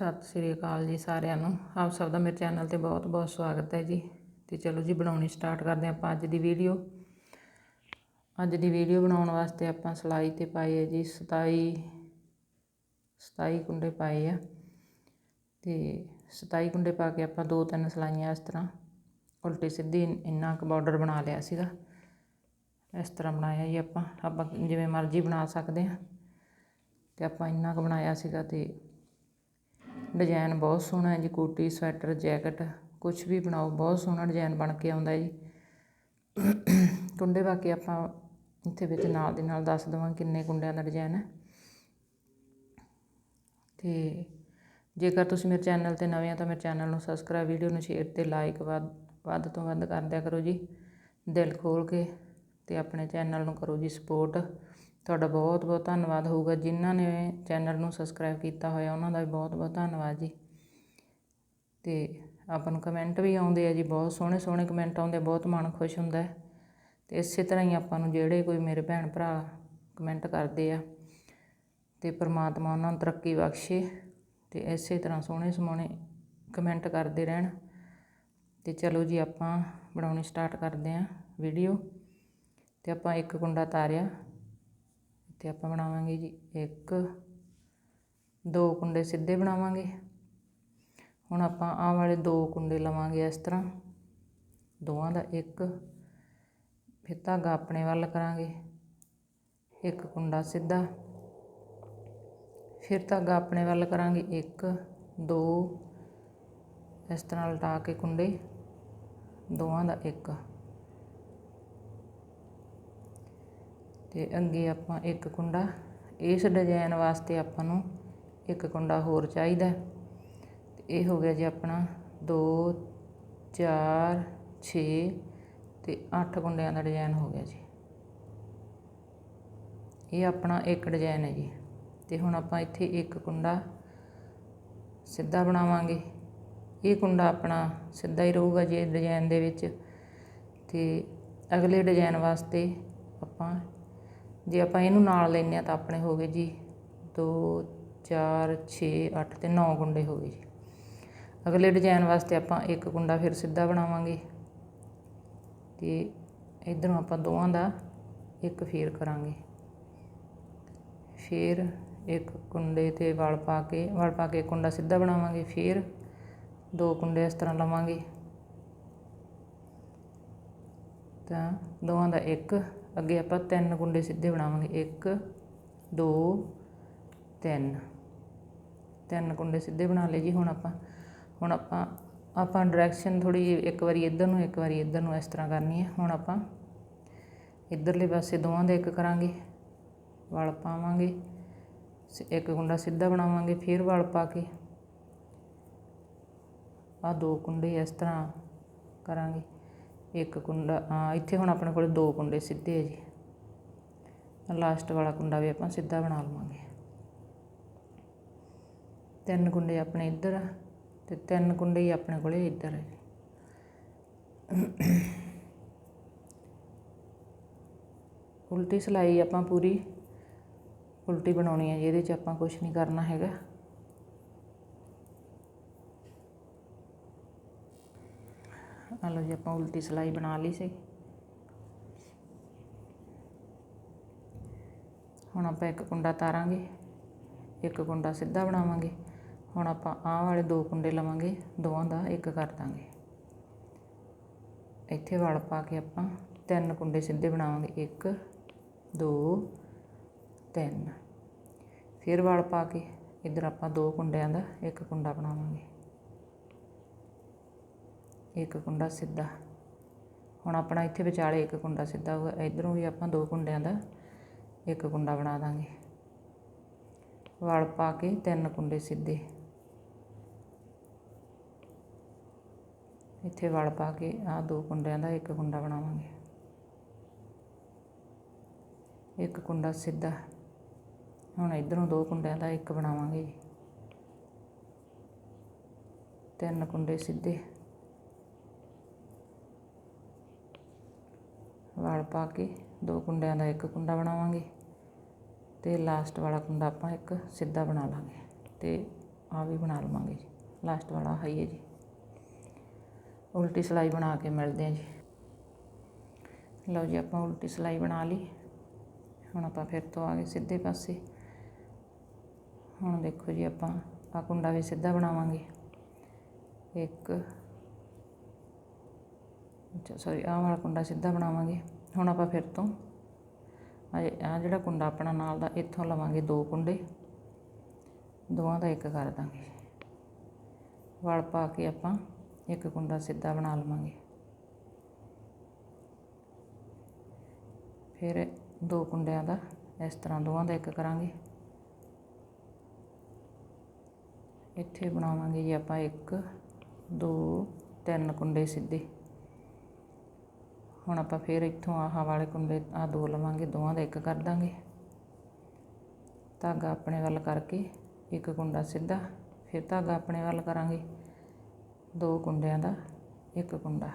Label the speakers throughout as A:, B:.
A: ਸਤਿ ਸ੍ਰੀ ਅਕਾਲ ਜੀ ਸਾਰਿਆਂ ਨੂੰ। ਆਪ ਸਭ ਦਾ ਮੇਰੇ ਚੈਨਲ ਤੇ ਬਹੁਤ ਬਹੁਤ ਸਵਾਗਤ ਹੈ ਜੀ। ਤੇ ਚਲੋ ਜੀ, ਬਣਾਉਣੀ ਸਟਾਰਟ ਕਰਦੇ ਹਾਂ ਆਪਾਂ ਅੱਜ ਦੀ ਵੀਡੀਓ। ਅੱਜ ਦੀ ਵੀਡੀਓ ਬਣਾਉਣ ਵਾਸਤੇ ਆਪਾਂ ਸਿਲਾਈ ਤੇ ਪਾਏ ਹੈ ਜੀ 27 27 ਕੁੰਡੇ ਪਾਏ ਆ। ਤੇ 27 ਕੁੰਡੇ ਪਾ ਕੇ ਆਪਾਂ ਦੋ ਤਿੰਨ ਸਲਾਈਆਂ ਇਸ ਤਰ੍ਹਾਂ ਉਲਟੀ ਸਿੱਧੀ ਇੰਨਾ ਕੁ ਬਾਰਡਰ ਬਣਾ ਲਿਆ ਸੀਗਾ। ਇਸ ਤਰ੍ਹਾਂ ਬਣਾਇਆ ਜੀ ਆਪਾਂ। ਆਪਾਂ ਜਿਵੇਂ ਮਰਜ਼ੀ ਬਣਾ ਸਕਦੇ ਹਾਂ। ਤੇ ਆਪਾਂ ਇੰਨਾ ਕੁ ਬਣਾਇਆ ਸੀਗਾ ਤੇ ਡਿਜ਼ਾਇਨ ਬਹੁਤ ਸੋਹਣਾ ਹੈ ਜੀ, ਕੋਟੀ, ਸਵੈਟਰ, ਜੈਕਟ ਕੁਝ ਵੀ ਬਣਾਓ, ਬਹੁਤ ਸੋਹਣਾ ਡਿਜ਼ਾਈਨ ਬਣ ਕੇ ਆਉਂਦਾ ਜੀ। ਕੁੰਡੇ ਬਾਕੀ ਆਪਾਂ ਇੱਥੇ ਵਿੱਚ ਨਾਲ ਦੀ ਨਾਲ ਦੱਸ ਦਵਾਂ ਕਿੰਨੇ ਕੁੰਡਿਆਂ ਦਾ ਡਿਜ਼ਾਈਨ ਹੈ। ਤੇ ਜੇਕਰ ਤੁਸੀਂ ਮੇਰੇ ਚੈਨਲ ਤੇ ਨਵੇਂ ਆ ਤਾਂ ਮੇਰੇ ਚੈਨਲ ਨੂੰ ਸਬਸਕ੍ਰਾਈਬ ਵੀਡੀਓ ਨੂੰ ਸ਼ੇਅਰ ਤੇ ਲਾਈਕ ਵੱਧ ਵੱਧ ਤੋਂ ਵੱਧ ਕਰ ਦਿਆ ਕਰੋ ਜੀ। ਦਿਲ ਖੋਲ ਕੇ ਤੇ ਆਪਣੇ ਚੈਨਲ ਨੂੰ ਕਰੋ ਜੀ ਸਪੋਰਟ ਤੁਹਾਡਾ ਬਹੁਤ ਬਹੁਤ ਧੰਨਵਾਦ ਹੋਊਗਾ। ਜਿਨ੍ਹਾਂ ਨੇ ਚੈਨਲ ਨੂੰ ਸਬਸਕ੍ਰਾਈਬ ਕੀਤਾ ਹੋਇਆ, ਉਹਨਾਂ ਦਾ ਵੀ ਬਹੁਤ ਬਹੁਤ ਧੰਨਵਾਦ ਜੀ। ਤੇ ਆਪਾਂ ਨੂੰ ਕਮੈਂਟ ਵੀ ਆਉਂਦੇ ਆ ਜੀ, ਬਹੁਤ ਸੋਹਣੇ ਸੋਹਣੇ ਕਮੈਂਟ ਆਉਂਦੇ ਬਹੁਤ ਮਨ ਖੁਸ਼ ਹੁੰਦਾ। ਹੈ ਤੇ ਇਸੇ ਤਰ੍ਹਾਂ ਹੀ ਆਪਾਂ ਨੂੰ ਜਿਹੜੇ ਕੋਈ ਮੇਰੇ ਭੈਣ ਭਰਾ ਕਮੈਂਟ ਕਰਦੇ ਆ, ਤੇ ਪ੍ਰਮਾਤਮਾ ਉਹਨਾਂ ਨੂੰ ਤਰੱਕੀ ਬਖਸ਼ੇ ਤੇ ਇਸੇ ਤਰ੍ਹਾਂ ਸੋਹਣੇ ਸੋਹਣੇ ਕਮੈਂਟ ਕਰਦੇ ਰਹਿਣ। ਤੇ ਚਲੋ ਜੀ, ਆਪਾਂ ਬਣਾਉਣੀ ਸਟਾਰਟ ਕਰਦੇ ਆਂ ਵੀਡੀਓ। ਤੇ ਆਪਾਂ ਇੱਕ ਕੁੰਡਾ ਤਾਰਿਆ। ਤੇ ਆਪਾਂ ਬਣਾਵਾਂਗੇ ਜੀ ਇੱਕ, ਦੋ ਕੁੰਡੇ ਸਿੱਧੇ ਬਣਾਵਾਂਗੇ। ਹੁਣ ਆਪਾਂ ਆਹ ਵਾਲੇ ਦੋ ਕੁੰਡੇ ਲਵਾਂਗੇ ਇਸ ਤਰ੍ਹਾਂ। ਦੋਵਾਂ ਦਾ ਇੱਕ, ਫਿਰ ਧਾਗਾ ਆਪਣੇ ਵੱਲ ਕਰਾਂਗੇ। ਇੱਕ ਕੁੰਡਾ ਸਿੱਧਾ, ਫਿਰ ਧਾਗਾ ਆਪਣੇ ਵੱਲ ਕਰਾਂਗੇ ਇੱਕ, ਦੋ, ਇਸ ਤਰ੍ਹਾਂ ਲਟਾ ਕੇ ਕੁੰਡੇ। ਦੋਵਾਂ ਦਾ ਇੱਕ। ਤੇ ਅੱਗੇ ਆਪਾਂ ਇੱਕ ਕੁੰਡਾ, ਇਸ ਡਿਜ਼ਾਈਨ ਵਾਸਤੇ ਆਪਾਂ ਨੂੰ ਇੱਕ ਕੁੰਡਾ ਹੋਰ ਚਾਹੀਦਾ ਤੇ ਇਹ ਹੋ ਗਿਆ ਜੀ ਆਪਣਾ 2 4 6 ਤੇ 8 ਕੁੰਡਿਆਂ ਦਾ ਡਿਜ਼ਾਈਨ ਹੋ ਗਿਆ ਜੀ। ਇਹ ਆਪਣਾ ਇੱਕ ਡਿਜ਼ਾਈਨ ਹੈ ਜੀ। ਤੇ ਹੁਣ ਆਪਾਂ ਇੱਥੇ ਇੱਕ ਕੁੰਡਾ ਸਿੱਧਾ ਬਣਾਵਾਂਗੇ। ਇਹ ਕੁੰਡਾ ਆਪਣਾ ਸਿੱਧਾ ਹੀ ਰਹੂਗਾ ਜੇ ਡਿਜ਼ਾਈਨ ਦੇ ਵਿੱਚ। ਤੇ ਅਗਲੇ ਡਿਜ਼ਾਈਨ ਵਾਸਤੇ ਆਪਾਂ ਜੇ ਆਪਾਂ ਇਹਨੂੰ ਨਾਲ ਲੈਂਦੇ ਹਾਂ ਤਾਂ ਆਪਣੇ ਹੋ ਗਏ ਜੀ 2 4 6 8 ਅਤੇ 9 ਕੁੰਡੇ ਹੋ ਗਏ ਜੀ। ਅਗਲੇ ਡਿਜ਼ਾਈਨ ਵਾਸਤੇ ਆਪਾਂ ਇੱਕ ਕੁੰਡਾ ਫਿਰ ਸਿੱਧਾ ਬਣਾਵਾਂਗੇ। ਤੇ ਇਧਰੋਂ ਆਪਾਂ ਦੋਵਾਂ ਦਾ ਇੱਕ ਫੇਰ ਕਰਾਂਗੇ। ਫਿਰ ਇੱਕ ਕੁੰਡੇ ਤੇ ਵਲ ਪਾ ਕੇ, ਵਲ ਪਾ ਕੇ ਕੁੰਡਾ ਸਿੱਧਾ ਬਣਾਵਾਂਗੇ। ਫਿਰ ਦੋ ਕੁੰਡੇ ਇਸ ਤਰ੍ਹਾਂ ਲਵਾਂਗੇ। ਤਾਂ ਦੋਵਾਂ ਦਾ ਇੱਕ। ਅੱਗੇ ਆਪਾਂ ਤਿੰਨ ਕੁੰਡੇ ਸਿੱਧੇ ਬਣਾਵਾਂਗੇ। 1 2 3 ਤਿੰਨ ਕੁੰਡੇ ਸਿੱਧੇ ਬਣਾ ਲਏ ਜੀ ਹੁਣ ਆਪਾਂ। ਹੁਣ ਆਪਾਂ ਆਪਾਂ ਡਾਇਰੈਕਸ਼ਨ ਥੋੜੀ ਜਿਹੀ ਇੱਕ ਵਾਰੀ ਇੱਧਰ ਨੂੰ, ਇੱਕ ਵਾਰੀ ਇੱਧਰ ਨੂੰ ਇਸ ਤਰ੍ਹਾਂ ਕਰਨੀ ਹੈ। ਹੁਣ ਆਪਾਂ ਇੱਧਰਲੇ ਪਾਸੇ ਦੋਵਾਂ ਦਾ ਇੱਕ ਕਰਾਂਗੇ। ਵਲ ਪਾਵਾਂਗੇ। ਇੱਕ ਕੁੰਡਾ ਸਿੱਧਾ ਬਣਾਵਾਂਗੇ, ਫਿਰ ਵਲ ਪਾ ਕੇ। ਆ ਦੋ ਕੁੰਡੇ ਇਸ ਤਰ੍ਹਾਂ ਕਰਾਂਗੇ। ਇੱਕ ਕੁੰਡਾ ਇੱਥੇ ਹੁਣ ਆਪਣੇ ਕੋਲ ਦੋ ਕੁੰਡੇ ਸਿੱਧੇ ਹੈ ਜੀ। ਲਾਸਟ ਵਾਲਾ ਕੁੰਡਾ ਵੀ ਆਪਾਂ ਸਿੱਧਾ ਬਣਾ ਲਵਾਂਗੇ। ਤਿੰਨ ਕੁੰਡੇ ਆਪਣੇ ਇੱਧਰ ਆ ਤੇ ਤਿੰਨ ਕੁੰਡੇ ਹੀ ਆਪਣੇ ਕੋਲੇ ਇੱਧਰ ਹੈ ਉਲਟੀ ਸਲਾਈ ਆਪਾਂ ਪੂਰੀ, ਉਲਟੀ ਬਣਾਉਣੀ ਹੈ ਜੀ, ਇਹਦੇ 'ਚ ਆਪਾਂ ਕੁਝ ਨਹੀਂ ਕਰਨਾ ਹੈਗਾ। ਆ ਲਓ ਜੀ ਆਪਾਂ ਉਲਟੀ ਸਲਾਈ ਬਣਾ ਲਈ ਸੀ। ਹੁਣ ਆਪਾਂ ਇੱਕ ਕੁੰਡਾ ਤਾਰਾਂਗੇ, ਇੱਕ ਕੁੰਡਾ ਸਿੱਧਾ ਬਣਾਵਾਂਗੇ। ਹੁਣ ਆਪਾਂ ਆਹ ਵਾਲੇ ਦੋ ਕੁੰਡੇ ਲਵਾਂਗੇ, ਦੋਵਾਂ ਦਾ ਇੱਕ ਕਰ ਦਾਂਗੇ। ਇੱਥੇ ਵਲ ਪਾ ਕੇ ਆਪਾਂ ਤਿੰਨ ਕੁੰਡੇ ਸਿੱਧੇ ਬਣਾਵਾਂਗੇ 1 2 3 ਫਿਰ ਵਲ ਪਾ ਕੇ ਇੱਧਰ ਆਪਾਂ ਦੋ ਕੁੰਡਿਆਂ ਦਾ ਇੱਕ ਕੁੰਡਾ ਬਣਾਵਾਂਗੇ। ਇੱਕ ਕੁੰਡਾ ਸਿੱਧਾ। ਹੁਣ ਆਪਣਾ ਇੱਥੇ ਵਿਚਾਲੇ ਇੱਕ ਕੁੰਡਾ ਸਿੱਧਾ ਹੋਊਗਾ। ਇਧਰੋਂ ਵੀ ਆਪਾਂ ਦੋ ਕੁੰਡਿਆਂ ਦਾ ਇੱਕ ਕੁੰਡਾ ਬਣਾ ਦਾਂਗੇ। ਵਲ ਪਾ ਕੇ ਤਿੰਨ ਕੁੰਡੇ ਸਿੱਧੇ। ਇੱਥੇ ਵਲ ਪਾ ਕੇ ਆ ਦੋ ਕੁੰਡਿਆਂ ਦਾ ਇੱਕ ਕੁੰਡਾ ਬਣਾਵਾਂਗੇ। ਇੱਕ ਕੁੰਡਾ ਸਿੱਧਾ। ਹੁਣ ਇਧਰੋਂ ਦੋ ਕੁੰਡਿਆਂ ਦਾ ਇੱਕ ਬਣਾਵਾਂਗੇ। ਜੀ ਤਿੰਨ ਕੁੰਡੇ ਸਿੱਧੇ। ਵਲ ਪਾ ਕੇ ਦੋ ਕੁੰਡਿਆਂ ਦਾ ਇੱਕ ਕੁੰਡਾ ਬਣਾਵਾਂਗੇ ਅਤੇ ਲਾਸਟ ਵਾਲਾ ਕੁੰਡਾ ਆਪਾਂ ਇੱਕ ਸਿੱਧਾ ਬਣਾ ਲਾਂਗੇ ਅਤੇ ਆਹ ਵੀ ਬਣਾ ਲਵਾਂਗੇ ਜੀ। ਲਾਸਟ ਵਾਲਾ ਹਾਈ ਹੈ ਜੀ। ਉਲਟੀ ਸਲਾਈ ਬਣਾ ਕੇ ਮਿਲਦੇ ਹਾਂ ਜੀ। ਲਓ ਜੀ ਆਪਾਂ ਉਲਟੀ ਸਲਾਈ ਬਣਾ ਲਈ। ਹੁਣ ਆਪਾਂ ਫਿਰ ਤੋਂ ਆ ਗਏ ਸਿੱਧੇ ਪਾਸੇ। ਹੁਣ ਦੇਖੋ ਜੀ ਆਪਾਂ ਆ ਕੁੰਡਾ ਵੀ ਸਿੱਧਾ ਬਣਾਵਾਂਗੇ। ਇੱਕ ਸੌਰੀ ਆਹ ਵਾਲਾ ਕੁੰਡਾ ਸਿੱਧਾ ਬਣਾਵਾਂਗੇ। ਹੁਣ ਆਪਾਂ ਫਿਰ ਤੋਂ ਆ ਜਿਹੜਾ ਕੁੰਡਾ ਆਪਣਾ ਨਾਲ ਦਾ, ਇੱਥੋਂ ਲਵਾਂਗੇ ਦੋ ਕੁੰਡੇ। ਦੋਵਾਂ ਦਾ ਇੱਕ ਕਰ ਦਾਂਗੇ। ਵਲ ਪਾ ਕੇ ਆਪਾਂ ਇੱਕ ਕੁੰਡਾ ਸਿੱਧਾ ਬਣਾ ਲਵਾਂਗੇ। ਫਿਰ ਦੋ ਕੁੰਡਿਆਂ ਦਾ ਇਸ ਤਰ੍ਹਾਂ ਦੋਵਾਂ ਦਾ ਇੱਕ ਕਰਾਂਗੇ। ਇੱਥੇ ਬਣਾਵਾਂਗੇ ਜੀ ਆਪਾਂ ਇੱਕ, ਦੋ, ਤਿੰਨ ਕੁੰਡੇ ਸਿੱਧੇ। ਹੁਣ ਆਪਾਂ ਫਿਰ ਇੱਥੋਂ ਆਹ ਵਾਲੇ ਕੁੰਡੇ ਆ ਦੋ ਲਵਾਂਗੇ, ਦੋਵਾਂ ਦਾ ਇੱਕ ਕਰ ਦਾਂਗੇ। ਧਾਗਾ ਆਪਣੇ ਵੱਲ ਕਰਕੇ ਇੱਕ ਕੁੰਡਾ ਸਿੱਧਾ, ਫਿਰ ਧਾਗਾ ਆਪਣੇ ਵੱਲ ਕਰਾਂਗੇ। ਦੋ ਕੁੰਡਿਆਂ ਦਾ ਇੱਕ ਕੁੰਡਾ।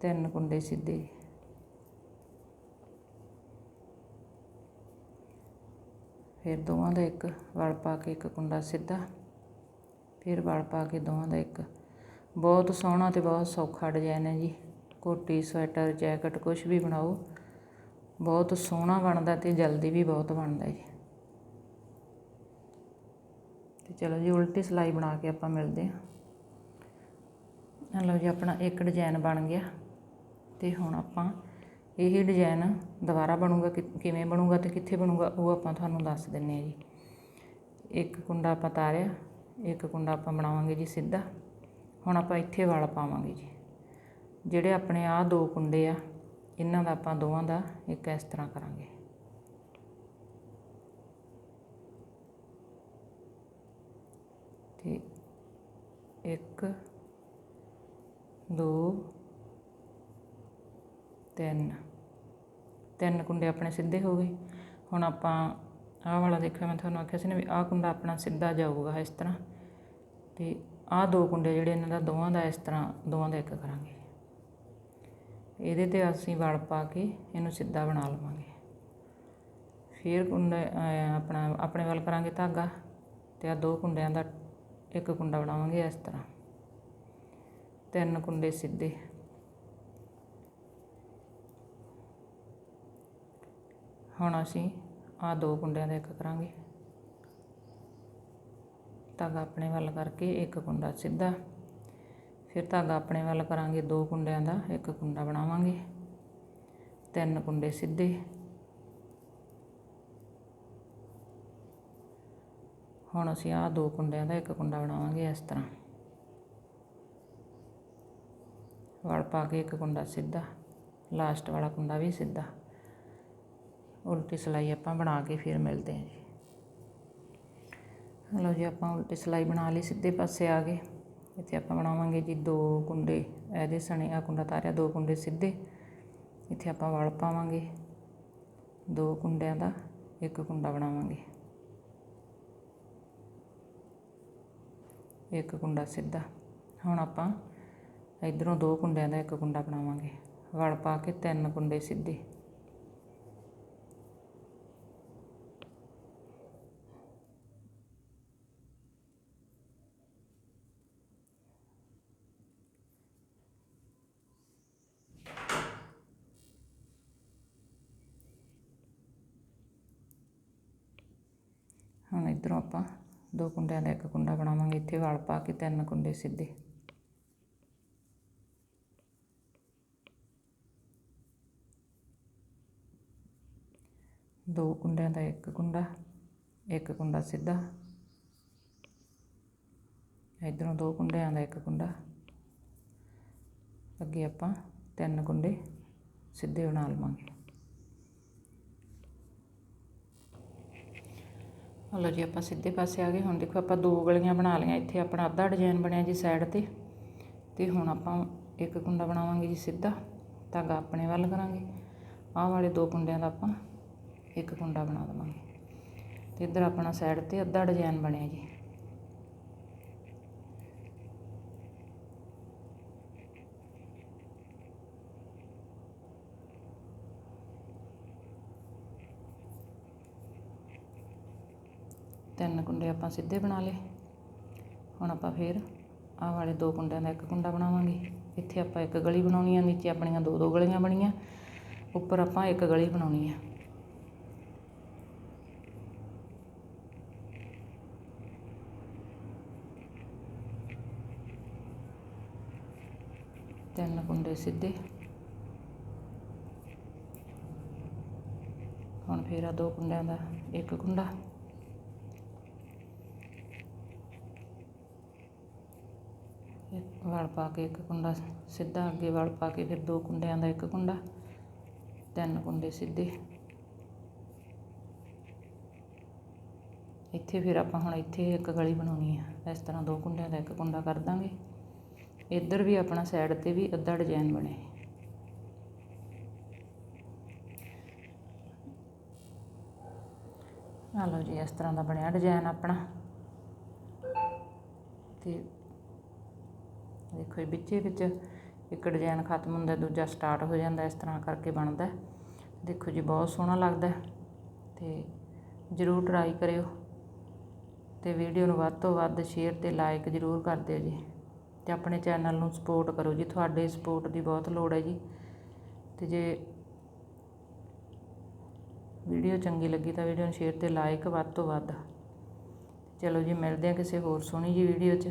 A: ਤਿੰਨ ਕੁੰਡੇ ਸਿੱਧੇ। ਫਿਰ ਦੋਵਾਂ ਦਾ ਇੱਕ ਵਲ ਪਾ ਕੇ ਇੱਕ ਕੁੰਡਾ ਸਿੱਧਾ, ਫਿਰ ਵਲ ਪਾ ਕੇ ਦੋਵਾਂ ਦਾ ਇੱਕ। ਬਹੁਤ ਸੋਹਣਾ ਤੇ ਬਹੁਤ ਸੌਖਾ ਡਿਜ਼ਾਈਨ ਹੈ ਜੀ। ਕੋਟੀ, ਸਵੈਟਰ, ਜੈਕਟ ਕੁਝ ਵੀ ਬਣਾਓ, ਬਹੁਤ ਸੋਹਣਾ ਬਣਦਾ ਤੇ ਜਲਦੀ ਵੀ ਬਹੁਤ ਬਣਦਾ ਜੀ। ਤੇ ਚਲੋ ਜੀ, ਉਲਟੀ ਸਲਾਈ ਬਣਾ ਕੇ ਆਪਾਂ ਮਿਲਦੇ ਹਾਂ। ਲਓ ਜੀ, ਆਪਣਾ ਇੱਕ ਡਿਜ਼ਾਈਨ ਬਣ ਗਿਆ ਤੇ ਹੁਣ ਆਪਾਂ ਇਹ ਡਿਜ਼ਾਈਨ ਦੁਬਾਰਾ ਬਣੂਗਾ ਕਿਵੇਂ ਬਣੂਗਾ ਤੇ ਕਿੱਥੇ ਬਣੂਗਾ ਉਹ ਆਪਾਂ ਤੁਹਾਨੂੰ ਦੱਸ ਦਿੰਨੇ ਆ ਜੀ। ਇੱਕ ਕੁੰਡਾ ਆਪਾਂ ਤਾਰਿਆ, ਇੱਕ ਕੁੰਡਾ ਆਪਾਂ ਬਣਾਵਾਂਗੇ ਜੀ ਸਿੱਧਾ। ਹੁਣ ਆਪਾਂ ਇੱਥੇ ਵਾਲ ਪਾਵਾਂਗੇ ਜੀ। ਜਿਹੜੇ ਆਪਣੇ ਆਹ ਦੋ ਕੁੰਡੇ ਆ, ਇਹਨਾਂ ਦਾ ਆਪਾਂ ਦੋਵਾਂ ਦਾ ਇੱਕ ਇਸ ਤਰ੍ਹਾਂ ਕਰਾਂਗੇ। ਤੇ ਇੱਕ, ਦੋ, ਤਿੰਨ। ਤਿੰਨ ਕੁੰਡੇ ਆਪਣੇ ਸਿੱਧੇ ਹੋ ਗਏ। ਹੁਣ ਆਪਾਂ ਆਹ ਵਾਲਾ ਦੇਖਿਆ, ਮੈਂ ਤੁਹਾਨੂੰ ਆਖਿਆ ਸੀ ਨਾ ਵੀ ਆਹ ਕੁੰਡਾ ਆਪਣਾ ਸਿੱਧਾ ਜਾਊਗਾ ਇਸ ਤਰ੍ਹਾਂ। ਤੇ ਆਹ ਦੋ ਕੁੰਡੇ ਜਿਹੜੇ ਇਹਨਾਂ ਦਾ ਦੋਵਾਂ ਦਾ ਇਸ ਤਰ੍ਹਾਂ, ਦੋਵਾਂ ਦਾ ਇੱਕ ਕਰਾਂਗੇ। ਇਹਦੇ ਤੇ ਅਸੀਂ ਵਲ ਪਾ ਕੇ ਇਹਨੂੰ ਸਿੱਧਾ ਬਣਾ ਲਵਾਂਗੇ। ਫਿਰ ਕੁੰਡਾ ਆਪਣਾ, ਆਪਣੇ ਵੱਲ ਕਰਾਂਗੇ ਧਾਗਾ ਤੇ ਆ ਦੋ ਕੁੰਡਿਆਂ ਦਾ ਇੱਕ ਕੁੰਡਾ ਬਣਾਵਾਂਗੇ ਇਸ ਤਰ੍ਹਾਂ। ਤਿੰਨ ਕੁੰਡੇ ਸਿੱਧੇ। ਹੁਣ ਅਸੀਂ ਆ ਦੋ ਕੁੰਡਿਆਂ ਦਾ ਇੱਕ ਕਰਾਂਗੇ। ਧਾਗਾ ਆਪਣੇ ਵੱਲ ਕਰਕੇ ਇੱਕ ਕੁੰਡਾ ਸਿੱਧਾ। ਫਿਰ ਧਾਗਾ ਆਪਣੇ ਵੱਲ ਕਰਾਂਗੇ, ਦੋ ਕੁੰਡਿਆਂ ਦਾ, ਇੱਕ ਕੁੰਡਾ ਬਣਾਵਾਂਗੇ। ਤਿੰਨ ਕੁੰਡੇ ਸਿੱਧੇ। ਹੁਣ ਅਸੀਂ ਆਹ ਦੋ ਕੁੰਡਿਆਂ ਦਾ ਇੱਕ ਕੁੰਡਾ ਬਣਾਵਾਂਗੇ ਇਸ ਤਰ੍ਹਾਂ। ਵਲ ਪਾ ਕੇ ਇੱਕ ਕੁੰਡਾ ਸਿੱਧਾ, ਲਾਸਟ ਵਾਲਾ ਕੁੰਡਾ ਵੀ ਸਿੱਧਾ। ਉਲਟੀ ਸਲਾਈ ਆਪਾਂ ਬਣਾ ਕੇ ਫਿਰ ਮਿਲਦੇ ਹਾਂ ਜੀ। ਲਓ ਜੀ, ਆਪਾਂ ਉਲਟੀ ਸਲਾਈ ਬਣਾ ਲਈ, ਸਿੱਧੇ ਪਾਸੇ ਆ ਗਏ। ਇੱਥੇ ਆਪਾਂ ਬਣਾਵਾਂਗੇ ਜੀ ਦੋ ਕੁੰਡੇ ਇਹਦੇ ਸਣੇ ਆ ਕੁੰਡਾ ਤਾਰਿਆ, ਦੋ ਕੁੰਡੇ ਸਿੱਧੇ। ਇੱਥੇ ਆਪਾਂ ਵਲ ਪਾਵਾਂਗੇ, ਦੋ ਕੁੰਡਿਆਂ ਦਾ, ਇੱਕ ਕੁੰਡਾ ਬਣਾਵਾਂਗੇ। ਇੱਕ ਕੁੰਡਾ ਸਿੱਧਾ। ਹੁਣ ਆਪਾਂ ਇਧਰੋਂ ਦੋ ਕੁੰਡਿਆਂ ਦਾ ਇੱਕ ਕੁੰਡਾ ਬਣਾਵਾਂਗੇ। ਵਲ ਪਾ ਕੇ ਤਿੰਨ ਕੁੰਡੇ ਸਿੱਧੇ। ਹੁਣ ਇਧਰੋਂ ਆਪਾਂ ਦੋ ਕੁੰਡਿਆਂ ਦਾ ਇੱਕ ਕੁੰਡਾ ਬਣਾਵਾਂਗੇ ਇੱਥੇ ਵਲ ਪਾ ਕੇ ਤਿੰਨ ਕੁੰਡੇ ਸਿੱਧੇ ਦੋ ਕੁੰਡਿਆਂ ਦਾ ਇੱਕ ਕੁੰਡਾ ਇੱਕ ਕੁੰਡਾ ਸਿੱਧਾ ਇਧਰੋਂ ਦੋ ਕੁੰਡਿਆਂ ਦਾ ਇੱਕ ਕੁੰਡਾ ਅੱਗੇ ਆਪਾਂ ਤਿੰਨ ਕੁੰਡੇ ਸਿੱਧੇ ਬਣਾ ਲਵਾਂਗੇ ਲਓ ਜੀ, ਆਪਾਂ ਸਿੱਧੇ ਪਾਸੇ ਆ ਗਏ। ਹੁਣ ਦੇਖੋ, ਆਪਾਂ ਦੋ ਗਲੀਆਂ ਬਣਾ ਲਈਆਂ। ਇੱਥੇ ਆਪਣਾ ਅੱਧਾ ਡਿਜ਼ਾਈਨ ਬਣਿਆ ਜੀ ਸਾਈਡ ਤੇ। ਤੇ ਹੁਣ ਆਪਾਂ ਇੱਕ ਕੁੰਡਾ ਬਣਾਵਾਂਗੇ ਜੀ ਸਿੱਧਾ। ਧਾਗਾ ਆਪਣੇ ਵੱਲ ਕਰਾਂਗੇ। ਆਹ ਵਾਲੇ ਦੋ ਕੁੰਡਿਆਂ ਦਾ ਆਪਾਂ ਇੱਕ ਕੁੰਡਾ ਬਣਾ ਦਵਾਂਗੇ। ਤੇ ਇੱਧਰ ਆਪਣਾ ਸਾਈਡ ਤੇ ਅੱਧਾ ਡਿਜ਼ਾਈਨ ਬਣਿਆ ਜੀ। ਤਿੰਨ ਕੁੰਡੇ ਆਪਾਂ ਸਿੱਧੇ ਬਣਾ ਲਏ। ਹੁਣ ਆਪਾਂ ਫੇਰ ਆਹ ਵਾਲੇ ਦੋ ਕੁੰਡਿਆਂ ਦਾ ਇੱਕ ਕੁੰਡਾ ਬਣਾਵਾਂਗੇ। ਇੱਥੇ ਆਪਾਂ ਇੱਕ ਗਲੀ ਬਣਾਉਣੀ ਆ, ਨੀਚੇ ਆਪਣੀਆਂ ਦੋ ਦੋ ਗਲੀਆਂ ਬਣੀਆਂ। ਉੱਪਰ ਆਪਾਂ ਇੱਕ ਗਲੀ ਬਣਾਉਣੀ ਆ। ਤਿੰਨ ਕੁੰਡੇ ਸਿੱਧੇ। ਹੁਣ ਫੇਰ ਆ ਦੋ ਕੁੰਡਿਆਂ ਦਾ ਇੱਕ ਕੁੰਡਾ ਇੱਕ ਵਲ ਪਾ ਕੇ ਇੱਕ ਕੁੰਡਾ ਸਿੱਧਾ ਅੱਗੇ ਵਲ ਪਾ ਕੇ ਫਿਰ ਦੋ ਕੁੰਡਿਆਂ ਦਾ ਇੱਕ ਕੁੰਡਾ, ਤਿੰਨ ਕੁੰਡੇ ਸਿੱਧੇ। ਇੱਥੇ ਫਿਰ ਆਪਾਂ ਹੁਣ ਇੱਥੇ ਇੱਕ ਗਲੀ ਬਣਾਉਣੀ ਆ। ਇਸ ਤਰ੍ਹਾਂ ਦੋ ਕੁੰਡਿਆਂ ਦਾ ਇੱਕ ਕੁੰਡਾ ਕਰ ਦਾਂਗੇ। ਇੱਧਰ ਵੀ ਆਪਣਾ ਸਾਈਡ ਤੇ ਵੀ ਅੱਧਾ ਡਿਜ਼ਾਈਨ ਬਣੇ ਆ ਲਓ ਜੀ, ਇਸ ਤਰ੍ਹਾਂ ਦਾ ਬਣਿਆ ਡਿਜ਼ਾਈਨ ਆਪਣਾ। ਤੇ ਦੇਖੋ ਇਹ ਵਿੱਚੇ ਵਿੱਚ ਇੱਕ ਡਿਜ਼ਾਈਨ ਖਤਮ ਹੁੰਦਾ ਦੂਜਾ ਸਟਾਰਟ ਹੋ ਜਾਂਦਾ ਇਸ ਤਰ੍ਹਾਂ ਕਰਕੇ ਬਣਦਾ ਦੇਖੋ ਜੀ, ਬਹੁਤ ਸੋਹਣਾ ਲੱਗਦਾ ਤੇ ਜਰੂਰ ਟਰਾਈ ਕਰਿਓ ਤੇ ਵੀਡੀਓ ਨੂੰ ਵੱਧ ਤੋਂ ਵੱਧ ਸ਼ੇਅਰ ਤੇ ਲਾਈਕ ਜਰੂਰ ਕਰ ਦਿਓ ਜੀ ਤੇ ਆਪਣੇ ਚੈਨਲ ਨੂੰ ਸਪੋਰਟ ਕਰੋ ਜੀ, ਤੁਹਾਡੇ ਸਪੋਰਟ ਦੀ ਬਹੁਤ ਲੋੜ ਹੈ ਜੀ ਤੇ ਜੇ ਵੀਡੀਓ ਚੰਗੀ ਲੱਗੀ ਤਾਂ ਵੀਡੀਓ ਨੂੰ ਸ਼ੇਅਰ ਤੇ ਲਾਈਕ ਵੱਧ ਤੋਂ ਵੱਧ। ਚਲੋ ਜੀ, ਮਿਲਦੇ ਹਾਂ ਕਿਸੇ ਹੋਰ ਸੋਹਣੀ ਜੀ ਵੀਡੀਓ 'ਚ।